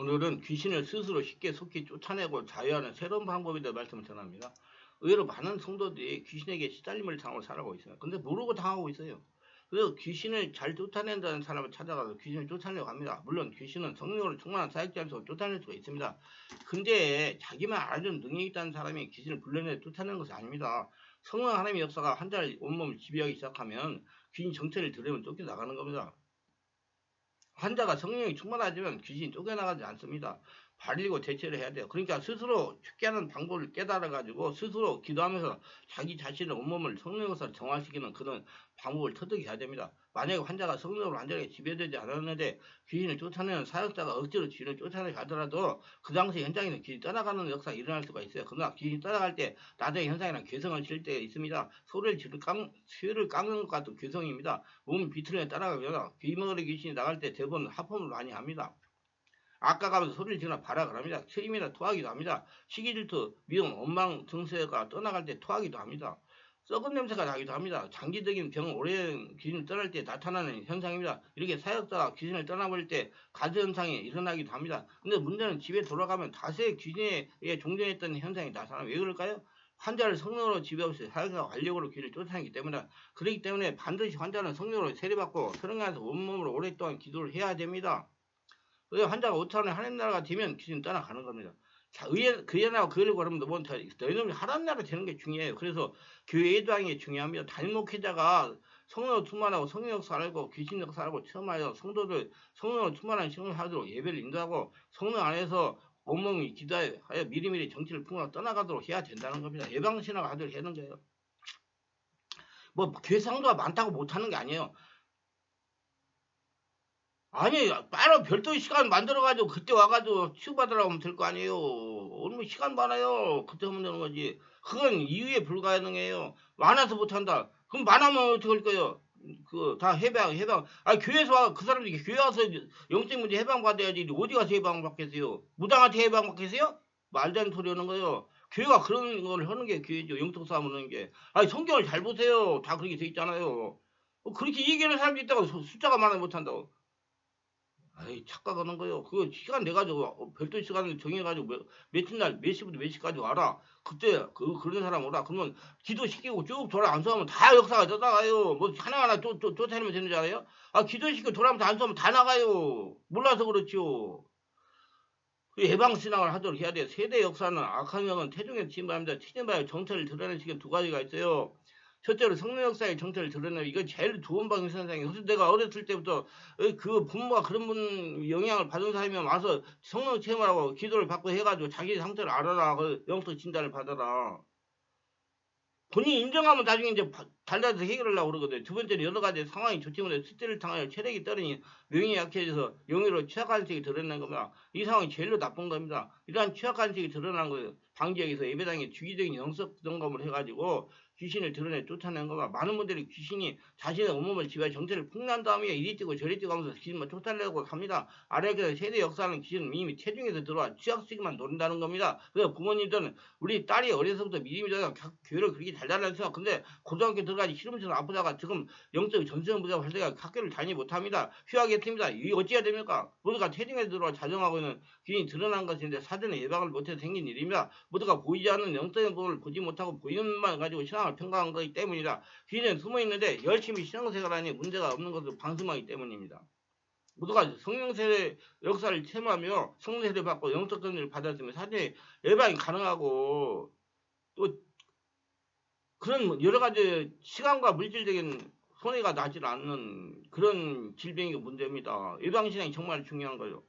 오늘은 귀신을 스스로 쉽게 속히 쫓아내고 자유하는 새로운 방법에 대해 말씀을 전합니다. 의외로 많은 성도들이 귀신에게 시달림을 당하고 살아가고 있어요. 근데 모르고 당하고 있어요. 그래서 귀신을 잘 쫓아낸다는 사람을 찾아가서 귀신을 쫓아내려고 합니다. 물론 귀신은 성령으로 충만한 사역자에서 쫓아낼 수가 있습니다. 근데 자기만 알아주는 능력이 있다는 사람이 귀신을 불러내 쫓아내는 것이 아닙니다. 성령 하나님의 역사가 환자를 온몸을 지배하기 시작하면 귀신 정체를 들으면 쫓겨나가는 겁니다. 환자가 성령이 충만하지만 귀신이 쫓겨나가지 않습니다. 발리고 대처를 해야 돼요. 그러니까 스스로 죽게 하는 방법을 깨달아가지고 스스로 기도하면서 자기 자신의 온몸을 성령으로서 정화시키는 그런 방법을 터득 해야 됩니다. 만약에 환자가 성령으로 완전히 지배되지 않았는데 귀신을 쫓아내는 사역자가 억지로 귀신을 쫓아내 가더라도 그 당시 현장에는 귀신이 떠나가는 역사가 일어날 수가 있어요. 그러나 귀신이 떠나갈 때 나중에 현상이랑 괴성을 칠 때 있습니다. 소리를 지르 깡, 쇠를 깎는 것 같은 괴성입니다. 몸 비틀에 따라가거나 귀머거리 귀신이 나갈 때 대부분 하품을 많이 합니다. 아까 가면서 소리를 지르나 발악을 합니다. 체임이나 토하기도 합니다. 시기질투, 미움, 원망 증세가 떠나갈 때 토하기도 합니다. 썩은 냄새가 나기도 합니다. 장기적인 병, 오랜 귀신을 떠날 때 나타나는 현상입니다. 이렇게 사역자가 귀신을 떠나버릴 때 가드 현상이 일어나기도 합니다. 근데 문제는 집에 돌아가면 다시 귀신에 종전했던 현상이 나타나요. 왜 그럴까요? 환자를 성령으로 지배 없이 사역자가 완력으로 귀를 쫓아내기 때문에 그렇기 때문에 반드시 환자는 성령으로 세례받고 성령에서 온몸으로 오랫동안 기도를 해야 됩니다. 환자가 5차원의 하나님 나라가 되면 귀신 떠나가는 겁니다. 자, 의에, 그에나 그를 걸으면 뭐, 너희놈이 하나님 나라 되는 게 중요해요. 그래서 교회 예도하는 게 중요합니다. 담임 목회자가 성령을 충만하고 성령 역사를 알고 귀신 역사를 알고 체험하여 성도들 성령을 충만한 신을 하도록 예배를 인도하고 성령 안에서 온몸이 기도하여 미리미리 정치를 풍부하고 떠나가도록 해야 된다는 겁니다. 예방신학을 하도록 하는 거예요. 뭐 교회 상도가 많다고 못하는 게 아니에요. 아니, 따로 별도의 시간 만들어가지고 그때 와가지고 치유받으라고 하면 될 거 아니에요. 얼마 시간 많아요. 그때 하면 되는 거지. 그건 이유에 불가능해요. 많아서 못한다. 그럼 많으면 어떻게 할 거예요? 그, 다 해방, 해방. 아, 교회에서 와, 그 사람들이 교회 와서 영적 문제 해방 받아야지. 어디 가서 해방 받겠어요? 무당한테 해방 받겠어요? 말도 안 소리 하는 거예요. 교회가 그런 걸 하는 게 교회죠. 영적 싸움 하는 게. 아니, 성경을 잘 보세요. 다 그렇게 돼 있잖아요. 어, 그렇게 얘기하는 사람도 있다고 숫자가 많아서 못한다고. 아이 착각하는 거요. 그거 시간 내 가지고 어, 별도 시간을 정해 가지고 몇, 며칠 날몇 시부터 몇 시까지 와라. 그때 그 그런 사람 오라. 그러면 기도 시키고 쭉 돌아 안수하면 다 역사가 떠나가요. 뭐 하나 하나 쫓, 쫓, 쫓아내면 되는 줄 알아요? 아 기도 시키고 돌아오면서 안수하면 다 나가요. 몰라서 그렇지요. 그 예방신앙을 하도록 해야 돼요. 세대 역사는 악한 영은 태중에 침범합니다. 치진바의 정체를 드러내시는 두 가지가 있어요. 첫째로 성령 역사의 정체를 드러내요. 이거 제일 좋은 방식 선생이. 그래서 내가 어렸을 때부터 그 부모가 그런 분 영향을 받은 사람이면 와서 성령 체험하라고 기도를 받고 해가지고 자기 상태를 알아라. 그 영적 진단을 받아라. 본인이 인정하면 나중에 이제 달라서 해결을 하려고 그러거든요. 두 번째는 여러 가지 상황이 좋지 못해 스트레스를 당하여 체력이 떨어니 명이 약해져서 영의로 취약한 색이 드러나는 겁니다. 이 상황이 제일로 나쁜 겁니다. 이러한 취약한 색이 드러난 거예요. 위해서 예배당에 주기적인 영적 점검을 해가지고 귀신을 드러내 쫓아낸 거가 많은 분들이 귀신이 자신의 온몸을 지배 정체를 풍난 다음에 이리 뛰고 저리 뛰고 하면서 귀신만 쫓아내려고 합니다. 아래에서 세대 역사는 귀신은 이미 체중에서 들어와 취약시기만 노린다는 겁니다. 그래서 부모님들은 우리 딸이 어려서부터 미리미리 교회를 그렇게 잘 다녔어요. 근데 고등학교 들어가기 싫으면서 아프다가 지금 영적 전승 부자 활동가 학교를 다니지 못합니다. 휴학했습니다. 이 어찌해야 됩니까? 모두가 체중에서 들어와 자정하고 있는 귀신이 드러난 것인데 사전에 예방을 못해서 생긴 일입니다. 모두가 보이지 않는 영적인 부분을 보지 못하고 보이는 만 가지고 신앙을 평가한 거기 때문이다. 귀는 숨어 있는데 열심히 신앙생활 하니 문제가 없는 것을 방심하기 때문입니다. 모두가 성령세례 역사를 체험하며 성령세례 받고 영적 권리를 받았으면 사전에 예방이 가능하고 또 그런 여러 가지 시간과 물질적인 손해가 나지 않는 그런 질병이 문제입니다. 예방신앙이 정말 중요한 거예요.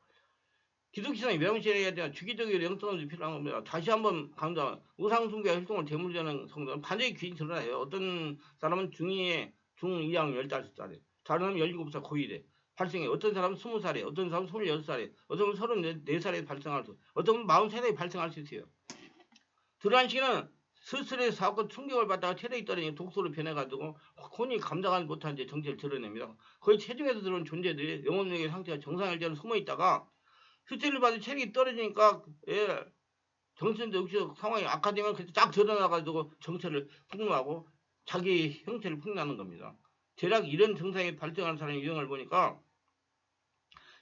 기독신앙이 명시해야 되는 주기적인 영성이 필요한 겁니다. 다시 한번 강조, 우상숭배 활동을 대물리하는 성도는 반드시 귀인 드러나요. 어떤 사람은 중2에 중2학 15살에, 다른 사람은 17살 고1에 발생해. 어떤 사람은 20살에, 어떤 사람은 26살에, 어떤 사람은 34살에 발생할 수, 어떤 사람은 43살에 발생할 수 있어요. 들어간 시기는 스스로의 사고 충격을 받다가 체력이 떨어지니 독소로 변해가지고 혼이 감당하지 못한 제 정체를 드러냅니다. 거의 체중에서 들어온 존재들이 영혼력의 상태가 정상일 때는 숨어있다가 수치를 받은 체력이 떨어지니까 예, 정신적 육체적 상황이 악화되면 그때 딱 드러나가지고 정체를 폭로하고 자기 형체를 폭로하는 겁니다. 대략 이런 증상이 발생하는 사람의 유형을 보니까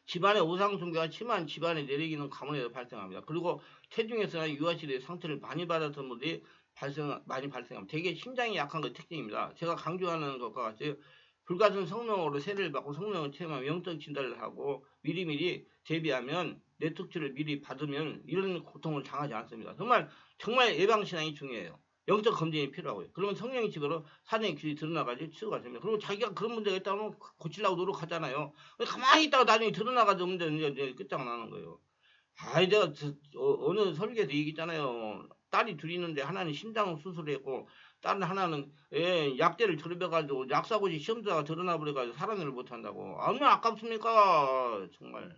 집안의 오상 숭배가 심한 집안의 내리기는 가문에서 발생합니다. 그리고 체중에서나 유아시대의 상태를 많이 받았던 분들이 발생 많이 발생합니다. 되게 심장이 약한 것 특징입니다. 제가 강조하는 것과 같이 불같은 성령으로 세례를 받고 성령을 체험하며 영적 진단을 하고 미리미리 대비하면 내 특질을 미리 받으면 이런 고통을 당하지 않습니다. 정말 정말 예방 신앙이 중요해요. 영적 검진이 필요하고요. 그러면 성령의 집으로 사정의 길이 드러나가지고 치유가 됩니다. 그리고 자기가 그런 문제가 있다면 고치려고 노력하잖아요. 가만히 있다가 나중에 드러나가지고 문제는 이제- 끝장나는 거예요. 아, 내가 저- 어, 느 설계에서 얘기했잖아요. 딸이 둘이 있는데 하나는 심장 수술했고 다른 하나는 예, 약대를 들여가지고 약사고지 시험자가 드러나 버려가지고 살아내를 못한다고. 얼마나 아깝습니까? 정말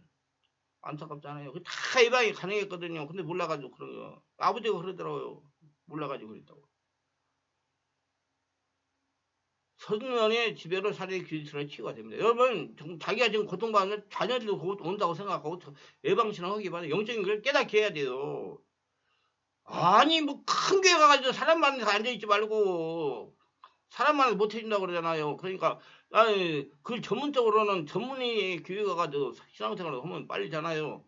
안타깝잖아요. 그다 예방이 가능했거든요. 근데 몰라가지고 그런 거. 아버지가 그러더라고요. 몰라가지고 그랬다고. 성년의 지배로 살해의 기술을 치유가 됩니다. 여러분, 정- 자기가 지금 고통받는 자녀들도 곧 온다고 생각하고 예방신앙 하기 바래 영적인 걸 깨닫게 해야 돼요. 아니, 뭐큰 교회 가가지고 사람 많은 데서 앉아있지 말고 사람 많아서 못 해준다고 그러잖아요. 그러니까, 아니, 그 전문적으로는 전문의 교회 가가지고 신앙생활을 하면 빨리잖아요.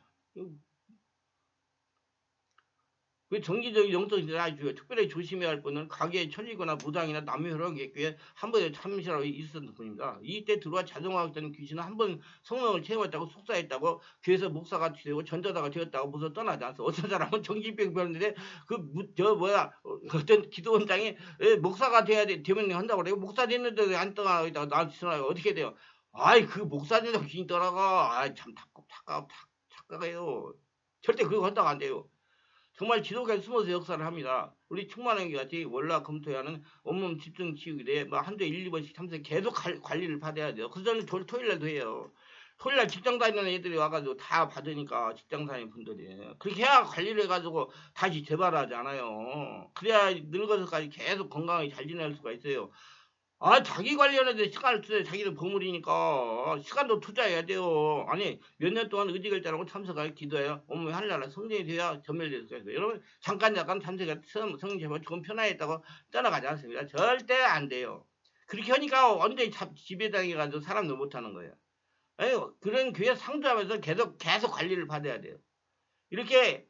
그 정기적인 영적인 아주 특별히 조심해야 할 분은 가게에 처지거나 무당이나 남녀혈원 객교에 한 번에 참시라고 있었던 분입니다. 이때 들어와 자동화되는 귀신은 한 번 성령을 체험했다고 속사했다고 교회에서 목사가 되고 전도자가 되었다고 무서 떠나지 않았어. 어떤 사람은 정신병 걸렸는데 그저 뭐야 어, 어떤 기도원장이 에, 목사가 돼야 돼 되면 한다고 그래요. 목사 됐는데 왜안 떠나 있다가 나한테 전화가 어떻게 돼요? 아이 그 목사 된다고 귀신 떠나가. 아이 참 탁- 탁- 탁- 착각해요. 절대 그거 한다고 안 돼요. 정말 지독하게 숨어서 역사를 합니다. 우리 충만한게 같이 월화 금토에 하는 온몸 집중 치유기대 뭐 한주에 1, 2번씩 참석 계속 관- 관리를 받아야 돼요. 그 전에 저 토요일 날도 해요. 토요일 날 직장 다니는 애들이 와가지고 다 받으니까 직장 다니는 분들이 그렇게 해야 관리를 해가지고 다시 재발하지 않아요. 그래야 늙어서까지 계속 건강하게 잘 지낼 수가 있어요. 아, 자기 관리하는데 시간을 투자해 자기는 보물이니까 시간도 투자해야 돼요. 아니 몇 년 동안 의지결자라고 참석하여 기도해요. 어머 하늘나라 성령이 돼야 전멸될 수가 있어요. 여러분 잠깐 잠깐 참석해 성령 제발 조금 편하겠다고 떠나가지 않습니다. 절대 안 돼요. 그렇게 하니까 잡- 지배당해가지고 사람도 못하는 거예요. 아유 그런 교회 상주하면서 계속 계속 관리를 받아야 돼요. 이렇게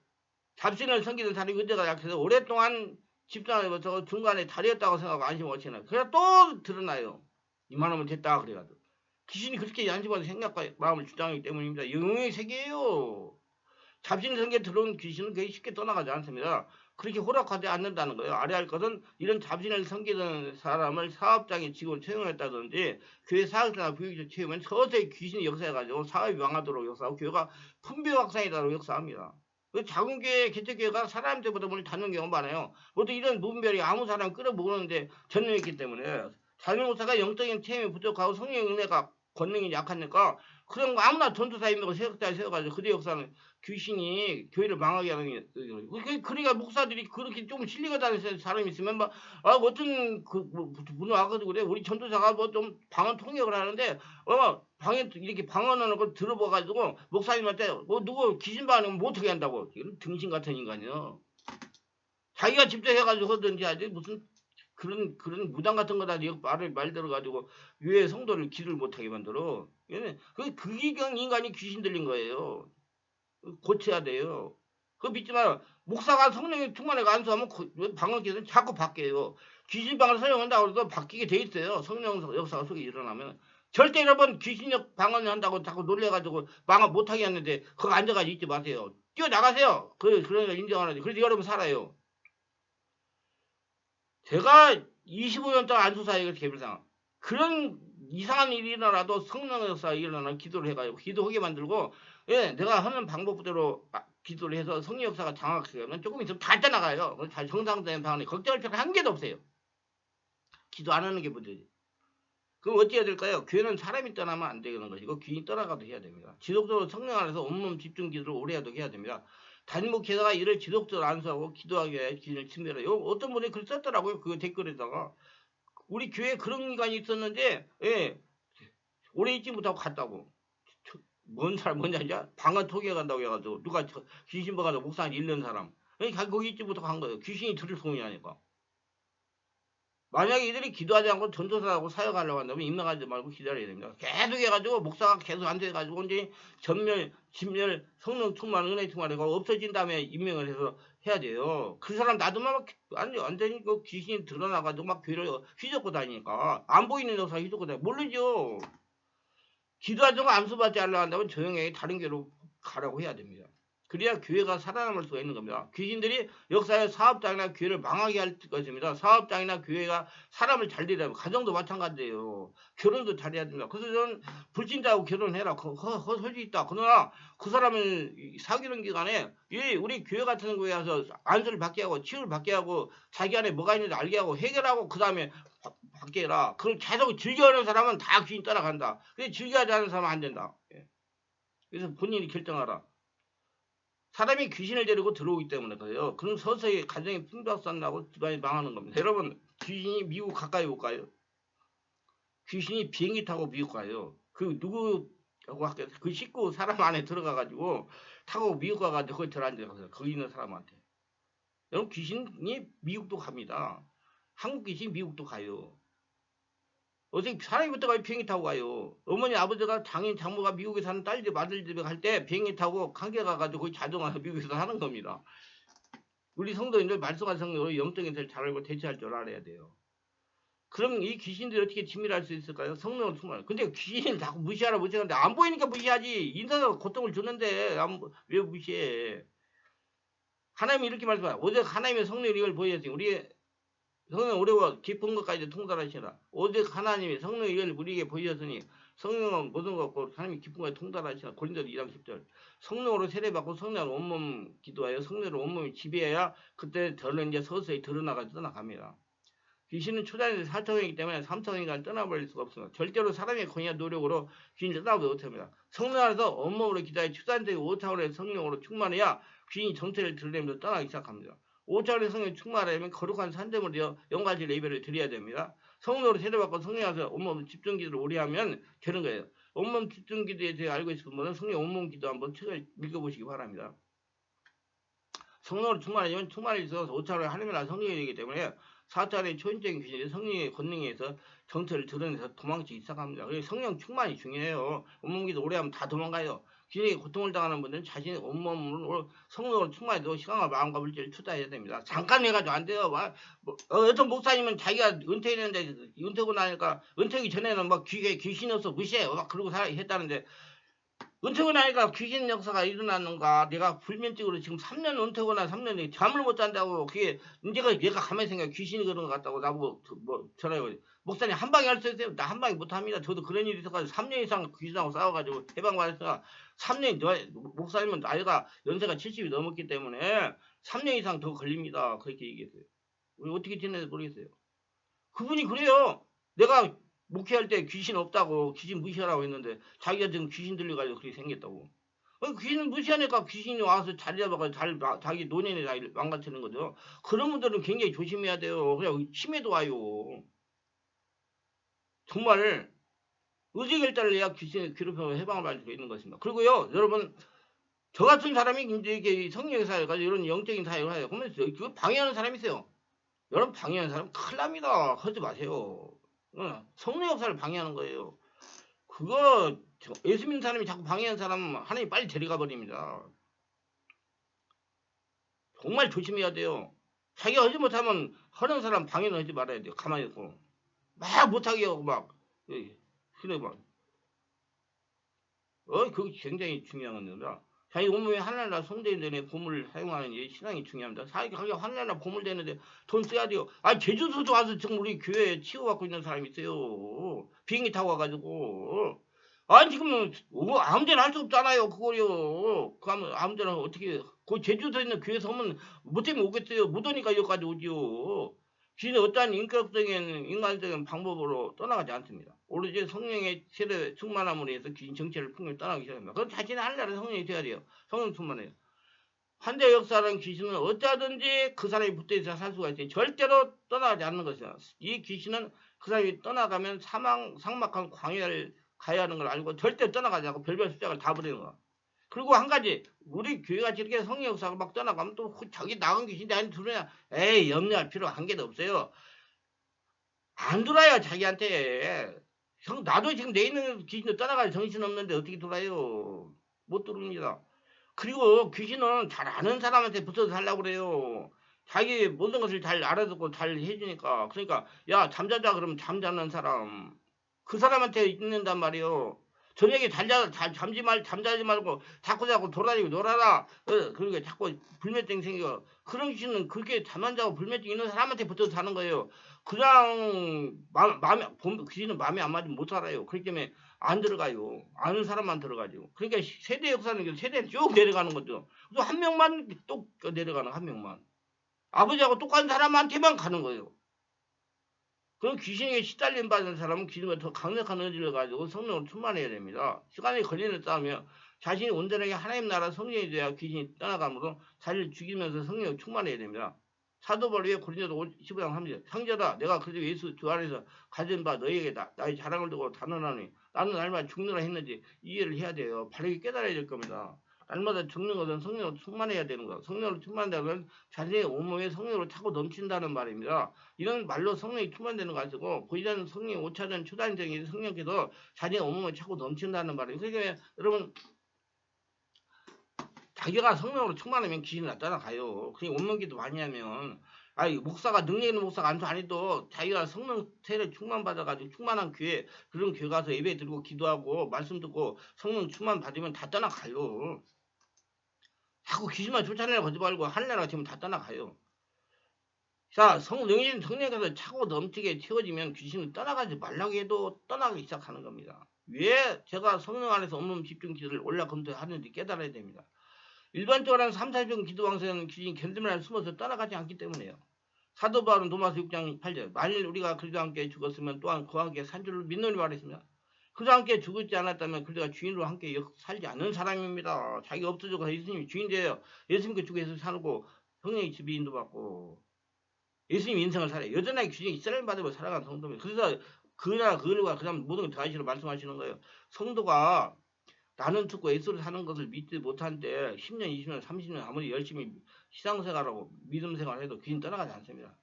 잡신을 섬기는 사람이 의대가 약해서 오랫동안 집단에서 중간에 다리였다고 생각하고 안심 못 해요. 그래 또 드러나요. 이만하면 됐다 그래가지고 귀신이 그렇게 안심하는 생각과 마음을 주장하기 때문입니다. 영웅의 세계예요. 잡신 성에 들어온 귀신은 그게 쉽게 떠나가지 않습니다. 그렇게 허락하지 않는다는 거예요. 아래 할 것은 이런 잡신을 섬기는 사람을 사업장에 직원 채용했다든지 교회 사업자나 부역자 채우면 서서히 귀신이 역사해가지고 사업이 망하도록 역사하고 교회가 분배 확산이도록 역사합니다. 그 작은 교회, 개척교회가 사람들보다 문을 닫는 경우가 많아요. 모두 이런 무분별이 아무 사람 끌어모으는데 전능했기 때문에 자녀목사가 영적인 체험이 부족하고 성령 은혜가 권능이 약하니까 그런 거 아무나 전도사 임명을 세력자에 세워가지고 그대 역사는 귀신이 교회를 망하게 하는 게 그- 그러니까 목사들이 그렇게 좀 실리가 다니는 사람이 있으면 막 아, 어떤 그 뭐, 분이 와가지고 그래? 우리 전도사가 뭐 좀 방언 통역을 하는데 어 방에 이렇게 방언하는 걸 들어봐가지고 목사님한테 뭐 누구 귀신 반응면 뭐 어떻게 한다고? 이런 등신 같은 인간이요. 자기가 직접 해가지고 하든지 하지 무슨 그런 그런 무당 같은 거다 이 말을 말대로 가지고 왜 성도를 길을 못하게 만들어? 그 그기경 인간이 귀신 들린 거예요. 고쳐야 돼요. 그거 믿지 마요. 목사가 성령이 충만하게 안수하면 방언기는 자꾸 바뀌어요. 귀신방을 사용한다고 해도 바뀌게 돼 있어요. 성령 역사가 속에 일어나면. 절대 여러분 귀신력 방언을 한다고 자꾸 놀래가지고 방언 못하게 하는데 그거 앉아가지고 있지 마세요. 뛰어나가세요. 그, 그러니까 인정하는데. 그래서 여러분 살아요. 제가 25년 동안 안수사역을 개별상 그런 이상한 일이 일어나도 성령 역사가 일어나는 기도를 해가지고 기도하게 만들고 예, 내가 하는 방법대로 아, 기도를 해서 성령 역사가 장악하게 하면 조금 있으면 다 떠나가요. 다 정상적인 방안에 걱정할 필요가 한 개도 없어요. 기도 안 하는 게 문제지. 그럼 어떻게 해야 될까요? 교회는 사람이 떠나면 안 되는 것이고 귀인이 떠나가도 해야 됩니다. 지속적으로 성령 안에서 온몸 집중 기도를 오래 하도록 해야 됩니다. 단목회사가 이를 지속적으로 안수하고 기도하기 위해 귀인을 침멸해요. 어떤 분이 글 썼더라고요. 그 댓글에다가 우리 교회에 그런 인간이 있었는데 예, 오래 있지 못하고 갔다고. 저- 뭔 사람 뭔지 알지? 방언 토기해 간다고 해가지고 누가 저- 귀신 봐가지고 목사님 잃는 사람. 그러니까 거기 있지 못하고 간 거예요. 귀신이 들을 소문이 아니까. 만약에 이들이 기도하지 않고 전도사하고 사역하려고 한다면 임명하지 말고 기다려야 됩니다. 계속 해가지고 목사가 계속 안 돼가지고 이제 전멸, 진멸, 성령 충만, 은혜 충만이고 없어진 다음에 임명을 해서 해야 돼요. 그 사람 놔두면 막 아니 안 되니까 귀신이 드러나가지고 막 교회를 휘젓고 다니니까 안 보이는 역사 휘젓고 다니 모르죠. 기도하자고 암수받지 않으려 한다면 조용히 다른 교회로 가라고 해야 됩니다. 그래야 교회가 살아남을 수가 있는 겁니다. 귀신들이 역사의 사업장이나 교회를 망하게 할 것입니다. 사업장이나 교회가 사람을 잘 들이려면 가정도 마찬가지예요. 결혼도 잘해야 됩니다. 그래서 저는 불신자하고 결혼해라. 그, 허, 허설이 있다. 그러나 그 사람을 사귀는 기간에 이 우리 교회 같은 거에 와서 안수를 받게 하고 치유를 받게 하고 자기 안에 뭐가 있는지 알게 하고 해결하고 그 다음에 받게 해라. 그걸 계속 즐겨하는 사람은 다 귀신 따라간다. 근데 즐겨하지 않는 사람은 안 된다. 예. 그래서 본인이 결정하라. 사람이 귀신을 데리고 들어오기 때문에 그래요. 그럼 서서히 가정이 풍박산 나고 집안이 망하는 겁니다. 여러분 귀신이 미국 가까이 못 가요. 귀신이 비행기 타고 미국 가요. 그 누구하고 할게 그 식구 사람 안에 들어가 가지고 타고 미국 가가지고 거기 들어앉아서 거기 있는 사람한테. 여러분 귀신이 미국도 갑니다. 한국 귀신 미국도 가요. 어제 사람이부터 가 비행기 타고 가요. 어머니 아버지가 장인 장모가 미국에 사는 딸 집 아들 집에 갈 때 비행기 타고 관계 가가지고 거기 자동화서 미국에서 사는 겁니다. 우리 성도인들 말씀한 성도로 영적인 잘 알고 대처할 줄 알아야 돼요. 그럼 이 귀신들이 어떻게 치밀할 수 있을까요? 성령을 충만. 근데 귀신을 자꾸 무시하라 무시하는데 안 보이니까 무시하지. 인사가 고통을 줬는데 안, 왜 무시해? 하나님이 이렇게 말씀하요 어제 하나님의 성령이 이걸 보여줬어요. 우리 성령 우리와 깊은 것까지 통달하시라. 오직 하나님이 성령 이걸 우리에게 보이셨으니 성령은 모든 것 없고 하나님이 깊은 것에 통달하시라. 고린도서 2장 10절. 성령으로 세례받고 성령으로 온몸 기도하여 성령으로 온몸이 지배해야 그때 저는 이제 서서히 드러나가 떠나갑니다. 귀신은 초단에서 4차원이기 때문에 3차원인간 떠나버릴 수가 없습니다. 절대로 사람의 권위와 노력으로 귀신을 떠나보지 못합니다. 성령 안에서 온몸으로 기도하여 초단적인 5차원의 성령으로 충만해야 귀신이 정체를 드러내면서 떠나기 시작합니다. 5차원의 성령 충만하려면 거룩한 산재물이여 영가지 레벨을 드려야 됩니다. 성령으로 세례받고 성령에서 온몸 집중 기도를 오래 하면 되는 거예요. 온몸 집중 기도에 대해 알고 있을 분은 성령 온몸 기도 한번 책을 읽어보시기 바랍니다. 성령으로 충만하면 충만이 있어서 5차원의 하나님의 나 성령이 되기 때문에 4차원의 초인적인 귀신이 성령의 권능에 서 정체를 드러내서 도망치기 시작합니다. 그래서 성령 충만이 중요해요. 온몸 기도 오래 하면 다 도망가요. 귀신에게 고통을 당하는 분들은 자신의 온몸으로 성령으로 충만해도 시간과 마음과 물질을 투자해야 됩니다. 잠깐 해가지고 안 돼요. 막, 뭐, 어, 어떤 목사님은 자기가 은퇴했는데 은퇴고 나니까 은퇴하기 전에는 막 귀에 귀신이 없어 무시해. 막 그러고 살 했다는데 은퇴고 나니까 귀신 역사가 일어났는가 내가 불면증으로 지금 3년 은퇴고 나 3년이 잠을 못 잔다고 그게 문제가 얘가 가만히 생각 귀신이 그런 것 같다고 나보고 뭐 전화해 목사님 한 방에 할 수 있어요? 나 한 방에 못 합니다. 저도 그런 일이 있어가지고 3년 이상 귀신하고 싸워가지고 해방받았으니까 3년 목사님은 나이가 연세가 70이 넘었기 때문에 3년 이상 더 걸립니다. 그렇게 얘기했어요. 우리 어떻게 지내는지 모르겠어요. 그분이 그래요. 내가 목회할 때 귀신 없다고 귀신 무시하라고 했는데 자기가 지금 귀신 들려가지고 그렇게 생겼다고. 귀신 무시하니까 귀신이 와서 자리 잡아가지고 잘, 자기 노년에 다 망가뜨리는 거죠. 그런 분들은 굉장히 조심해야 돼요. 그냥 치매도 와요. 정말 의지결단을 해야 귀신의 괴롭힘을 해방을 받을 수 있는 것입니다. 그리고요, 여러분, 저 같은 사람이 이제 성령의 사회가 이런 영적인 사회를 해요. 그러면 그 방해하는 사람이 있어요. 여러분 방해하는 사람 큰일 납니다. 하지 마세요. 성령 역사를 방해하는 거예요. 그거 예수 믿는 사람이 자꾸 방해하는 사람 하나님 빨리 데려가 버립니다. 정말 조심해야 돼요. 자기가 하지 못하면 하는 사람 방해는 하지 말아야 돼요. 가만히 있고 막 못하게 하고 막 그래 막 어, 그게 굉장히 중요한 겁니다. 자기 온몸에 하늘나 성대인들의 보물을 사용하는 게 신앙이 중요합니다. 자기가 하늘나 보물 되는데 돈 써야 돼요. 아 제주도도 와서 지금 우리 교회에 치워갖고 있는 사람이 있어요. 비행기 타고 와가지고. 아니 지금 뭐 아무데나 할 수 없잖아요. 그거요. 그 아무데나 어떻게 그 제주도에 있는 교회에서 하면 뭐 때문에 오겠어요. 못 오니까 여기까지 오지요. 귀는 어떠한 인격적인 인간적인 방법으로 떠나가지 않습니다. 오로지 성령의 세례 충만함으로 해서 귀신 정체를 풍경 떠나기 시작합니다. 그럼 자신의 하늘나라 성령이 돼야 돼요. 성령 충만해요. 환자 역사라는 귀신은 어쩌든지 그 사람이 붙어있어 살 수가 있어요. 절대로 떠나가지 않는 것이다. 이 귀신은 그 사람이 떠나가면 사망, 상막한 광야를 가야 하는 걸 알고 절대 떠나가지 않고 별별 숫자를 다 버리는 거야. 그리고 한 가지 우리 교회가 이렇게 성령 역사가 막 떠나가면 또 저기 나간 귀신이 아니 들으냐 에이 염려할 필요 한 개도 없어요. 안 돌아요 자기한테. 형, 나도 지금 내 있는 귀신도 떠나가 정신 없는데 어떻게 돌아요? 못 돌습니다. 그리고 귀신은 잘 아는 사람한테 붙어서 살라고 그래요. 자기 모든 것을 잘 알아듣고 잘 해주니까. 그러니까, 야, 잠자자 그러면 잠자는 사람. 그 사람한테 있는단 말이에요. 저녁에 잘자, 잘 잠지 말, 잠자지 말고 자꾸 자꾸 돌아다니고 놀아라. 어, 그러니까 자꾸 불면증 생겨. 그런 귀신은 그렇게 잠 안 자고 불면증 있는 사람한테 붙어서 사는 거예요. 그냥 마, 마음에 본- 귀신은 마음에 안 맞으면 못 살아요. 그렇기 때문에 안 들어가요. 아는 사람만 들어가죠. 그러니까 세대 역사는 그 세대 쭉 내려가는 거죠. 또 한 명만 또 내려가는 한 명만. 아버지하고 똑같은 사람한테만 가는 거예요. 그럼 귀신에게 시달림 받는 사람은 귀신과 더 강력한 의지를 가지고 성령을 충만해야 됩니다. 시간이 걸리는 싸움이요. 자신이 온전하게 하나님 나라 성령이 되어야 귀신이 떠나가므로 자리를 죽이면서 성령을 충만해야 됩니다. 사도벌 위에 고린도서 15장 3절 형제다 내가 그리스도 예수 주 안에서 가진 바 너희에게 다 나의 자랑을 두고 단언하니 나는 날마다 죽느라 했는지 이해를 해야 돼요. 바르게 깨달아야 될 겁니다. 날마다 것은 성령으로 충만해야 되는 것. 성령으로 충만한다면 자신의 온몸에 성령으로 차고 넘친다는 말입니다. 이런 말로 성령이 충만되는 거 가지고 보이지 않는 성령이 오차전 초단적인 성령께서 자신의 온몸에 차고 넘친다는 말이에요. 그러니까 여러분 자기가 성령으로 충만하면 귀신이 나타나가요. 그냥 온몸기도 많이 하면 아 목사가 능력 있는 목사가 안 아니도 자기가 성령 세례 충만 받아가지고 충만한 교회 그런 교회 가서 예배 드리고 기도하고 말씀 듣고 성령 충만 받으면 다 떠나가요. 자꾸 귀신만 쫓아내려고 하지 말고 하늘나라 지금 다 떠나가요. 자, 성령인 성령께서 차고 넘치게 채워지면 귀신은 떠나가지 말라고 해도 떠나기 시작하는 겁니다. 왜 제가 성령 안에서 온몸 집중 기도를 올라 검토하는지 깨달아야 됩니다. 일반적으로 한 3, 4종 기도 왕세는 귀신이 견디면 숨어서 떠나가지 않기 때문에요. 사도 바울은 도마서 6장 8절 만일 우리가 그리스도와 함께 죽었으면 또한 그와 함께 산 줄을 믿노니 말했습니다. 그리스도와 함께 죽지 않았다면 그리스도가 주인으로 함께 역- 살지 않는 사람입니다. 자기가 없어져서 예수님이 주인이에요. 예수님께 죽어 예수 살고 성령의 집이 인도받고 예수님 인생을 살아요. 여전하게 귀신이 이스라엘 받으며 살아가는 성도입니다. 그래서 그나 그들과 그 다음 모든 다 하시로 말씀하시는 거예요. 성도가 나는 듣고 예수를 사는 것을 믿지 못한데 10년, 20년, 30년 아무리 열심히 시상생활하고 믿음생활 해도 귀신 떠나가지 않습니다.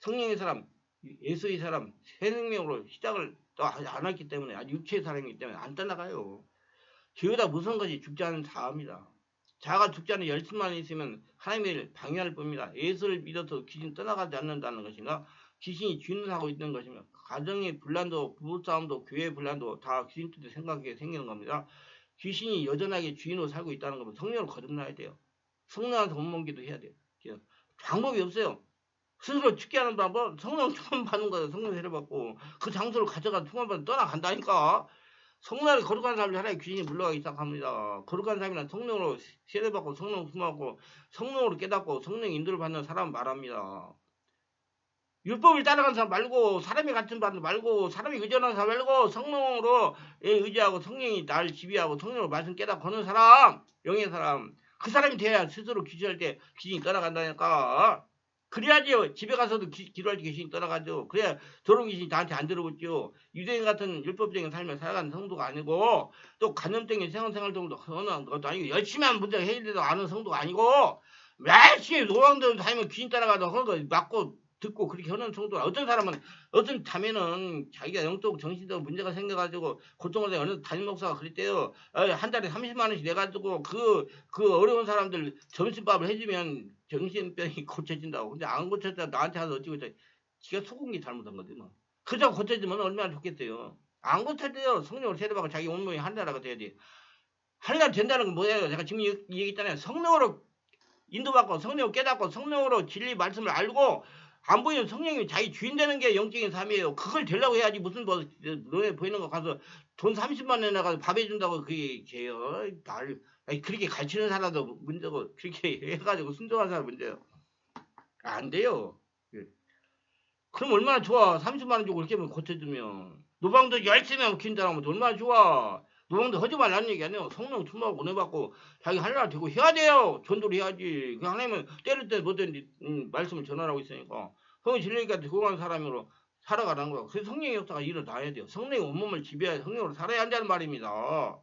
성령의 사람, 예수의 사람, 새 생명으로 시작을 또 안 했기 때문에 아주 육체의 사람이기 때문에 안 떠나가요. 죄보다 무서운 것이 죽지 않은 자아입니다. 자아가 죽지 않은 열심만 있으면 하나님의 일을 방해할 뿐입니다. 예수를 믿어서 귀신 떠나가지 않는다는 것인가? 귀신이 주인을 하고 있는 것이며 가정의 분란도 부부싸움도 교회의 분란도 다 귀신 뜻에 생각하게 생기는 겁니다. 귀신이 여전하게 주인으로 살고 있다는 거면 성령을 거듭나야 돼요. 성령한테 원망기도 해야 돼요. 방법이 없어요. 스스로 죽게 하는 방법 성령 충만 받는 거예요. 성령 세례 받고 그 장소를 가져가 받아 떠나간다니까. 성령을 거룩한 사람이 하나의 귀신이 물러가기 시작합니다. 거룩한 사람이란 성령으로 세례 받고 성령 충만하고 성령으로 깨닫고 성령 인도를 받는 사람 말합니다. 율법을 따라가는 사람 말고 사람이 같은 사람 말고 사람이 의존하는 사람 말고 성령으로 예, 의지하고 성령이 날 지배하고 성령으로 말씀 깨닫고 하는 사람 영의 사람 그 사람이 돼야 스스로 기도할 때 귀신이 떠나간다니까 그래야지 집에 가서도 기, 도할 때 귀신이 떠나가죠 그래야 저런 귀신이 나한테 안 들어오죠 유대인 같은 율법적인 삶을 살아가는 성도가 아니고 또 간염적인 생활생활도 하는 것도 아니고 열심히 하면 문제가 해결돼도 아는 성도가 아니고 열심히 노방대로 다니면 귀신 따라가도 하는 거 맞고 듣고 그렇게 하는 성도가 어떤 사람은 어떤 자매는 자기가 영적 정신적 문제가 생겨가지고 고통을 어느 담임 목사가 그랬대요. 어, 한 달에 30만 원씩 내가지고 그 그 어려운 사람들 점심밥을 해주면 정신병이 고쳐진다고. 근데 안 고쳤다 나한테 와서 어찌고 있다. 지가 게 잘못한 거지 뭐. 그저 고쳐지면 얼마나 좋겠어요. 안 고쳐져요. 성령을 세례받고 자기 온몸이 하늘나라가 돼야지. 하늘나라 된다는 건 뭐예요? 제가 지금 얘기- 얘기했잖아요. 성령으로 인도받고 성령을 깨닫고 성령으로 진리 말씀을 알고 안 보이는 성령이 자기 주인 되는 게 영적인 삶이에요. 그걸 되려고 해야지 무슨 뭐 눈에 보이는 거 가서 돈 30만 원에 가서 밥 해준다고 그게 죄요. 날 아니, 그렇게 가르치는 사람도 문제고 그렇게 해가지고 순종한 사람 문제요. 안 돼요. 예. 그럼 얼마나 좋아. 30만 원 주고 그렇게 하면 고쳐주면 노방도 열심히 하면 긴다라면 얼마나 좋아. 노방도 하지 말라는 얘기 아니에요. 성령 충만하고 은혜 받고 자기 할날 되고 해야 돼요. 전도를 해야지. 그 하나님은 때릴 때 뭐든지 음, 말씀을 전하라고 있으니까. 성령 진리니까 적응한 사람으로 살아가는 거야. 그래서 성령의 역사가 일어나야 돼요. 성령의 온몸을 지배해야 성령으로 살아야 한다는 말입니다.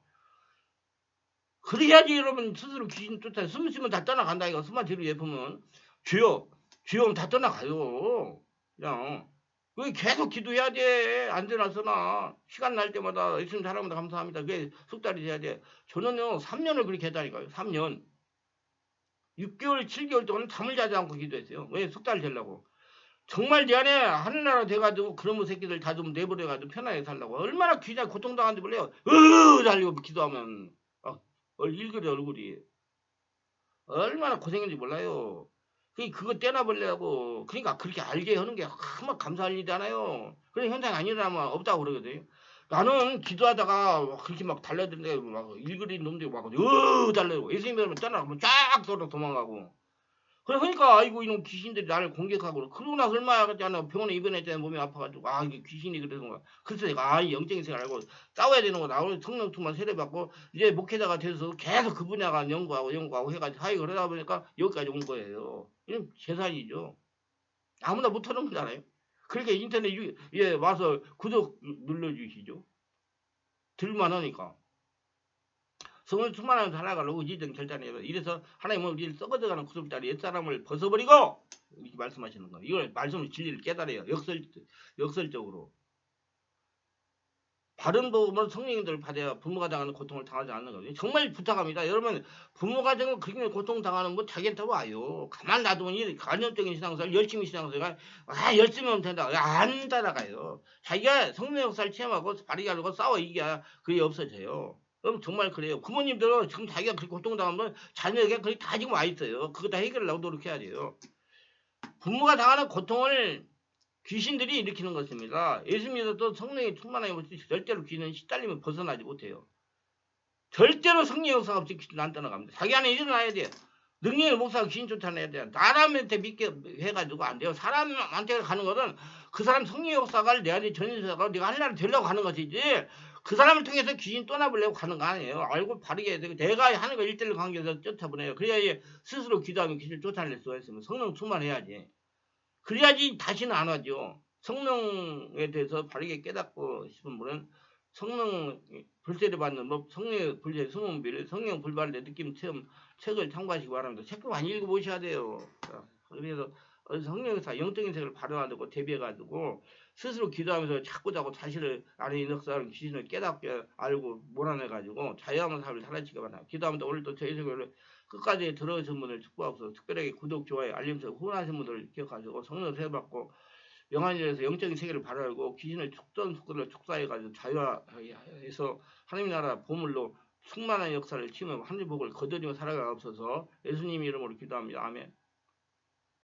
그래야지 여러분 스스로 귀신 쫓아 숨 쉬면 다 떠나간다 이거 숨만 뒤로 예쁘면 주여 주여 다 떠나가요. 그냥 그 계속 기도해야 돼. 안 되나서나. 시간 날 때마다 예수님 사랑합니다. 감사합니다. 그게 숙달이 돼야 돼. 저는요, 3년을 그렇게 했다니까요. 3년. 6개월, 7개월 동안 잠을 자지 않고 기도했어요. 왜? 숙달 되려고. 정말 내 안에 하늘나라 돼가지고 그런 새끼들 다 좀 내버려가지고 편하게 살라고. 얼마나 귀자 고통당하는지 몰라요. 으 달리고 기도하면. 어, 일그리 얼굴이. 얼마나 고생인지 몰라요. 그 그거 떼놔버리려고 그러니까 그렇게 알게 하는 게 정말 감사할 일이잖아요. 그런 현상 아니라면 없다고 그러거든요. 나는 기도하다가 그렇게 막 달려드는데 막 일그린 놈들이 막으 달려고 예수님을 떠나면 쫙 돌아 도망가고 그러니까 아이고 이놈 귀신들이 나를 공격하고 그러고 나서 얼마나 그랬잖아. 병원에 입원했잖아 몸이 아파가지고. 아 이게 귀신이 그러는가 그래서 내가 아 영적인 생을 알고 싸워야 되는 거다. 오늘 성령투만 세례받고 이제 목회자가 돼서 계속 그 분야가 연구하고 연구하고 해가지고 하이 그러다 보니까 여기까지 온 거예요. 이건 재산이죠. 아무나 못하는 거잖아요. 그러니까 인터넷 유, 예 와서 구독 눌러주시죠. 들만 하니까 성을 충만하면 살아가려고 의지적 결단해요. 이래서 하나님은 우리를 썩어져가는 구속자리 옛사람을 벗어버리고 말씀하시는 거예요. 이걸 말씀을 진리를 깨달아요. 역설, 역설적으로. 바른 복음을 성령님들 받아야 부모가 당하는 고통을 당하지 않는 거예요. 정말 부탁합니다. 여러분 부모가 정말 그렇게 고통 당하는 뭐 자기한테 와요. 가만 놔두면 간접적인 신앙생활 열심히 신앙생활 아 열심히 하면 된다. 안 따라가요. 자기가 성령 역사를 체험하고 바르게 하려고 싸워 이겨야 그게 없어져요. 그럼 정말 그래요. 부모님들은 지금 자기가 그렇게 고통당하면 자녀에게 그게 다 지금 와 있어요. 그거 다 해결하려고 노력해야 돼요. 부모가 당하는 고통을 귀신들이 일으키는 것입니다. 예수 믿어도 성령이 충만하게 없이 절대로 귀는 시달리면 벗어나지 못해요. 절대로 성령 역사 없이 귀신 안 떠나갑니다. 자기 안에 일어나야 돼요. 능력의 목사가 귀신 쫓아내야 돼요. 사람한테 믿게 해가지고 안 돼요. 사람한테 가는 것은 그 사람 성령 역사가 내야 돼. 전인사가 내가 하나를 되려고 가는 것이지. 그 사람을 통해서 귀신 떠나보려고 가는 거 아니에요. 알고 바르게 해야 되고 내가 하는 거 일대일 관계에서 쫓아보내요. 그래야 스스로 기도하면 귀신을 쫓아낼 수가 있으면 성령 충만해야지. 그래야지 다시는 안 하죠. 성령에 대해서 바르게 깨닫고 싶은 분은 성령 불세를 받는 법, 성령 불세 성문비를 성령 불발의 느낌 체험 책을 참고하시기 바랍니다. 책도 많이 읽어보셔야 돼요. 그래서 성령에서 영적인 색을 발현하고 대비해가지고 스스로 기도하면서 자꾸 자꾸 자신을 있는 역사를 귀신을 깨닫게 알고 몰아내가지고 자유함의 삶을 살아지기 바랍니다. 기도하면서 오늘도 저희 세계를 끝까지 들어오신 분을 축복하고서 특별하게 구독, 좋아요, 알림 설정 후원하신 분들을 기억하시고 성령 세받고 영안일에서 영적인 세계를 발휘하고 귀신을 축전 속도를 축사해가지고 자유화해서 하나님 나라 보물로 충만한 역사를 치며 하늘 복을 거두리며 살아가옵소서 예수님 이름으로 기도합니다. 아멘.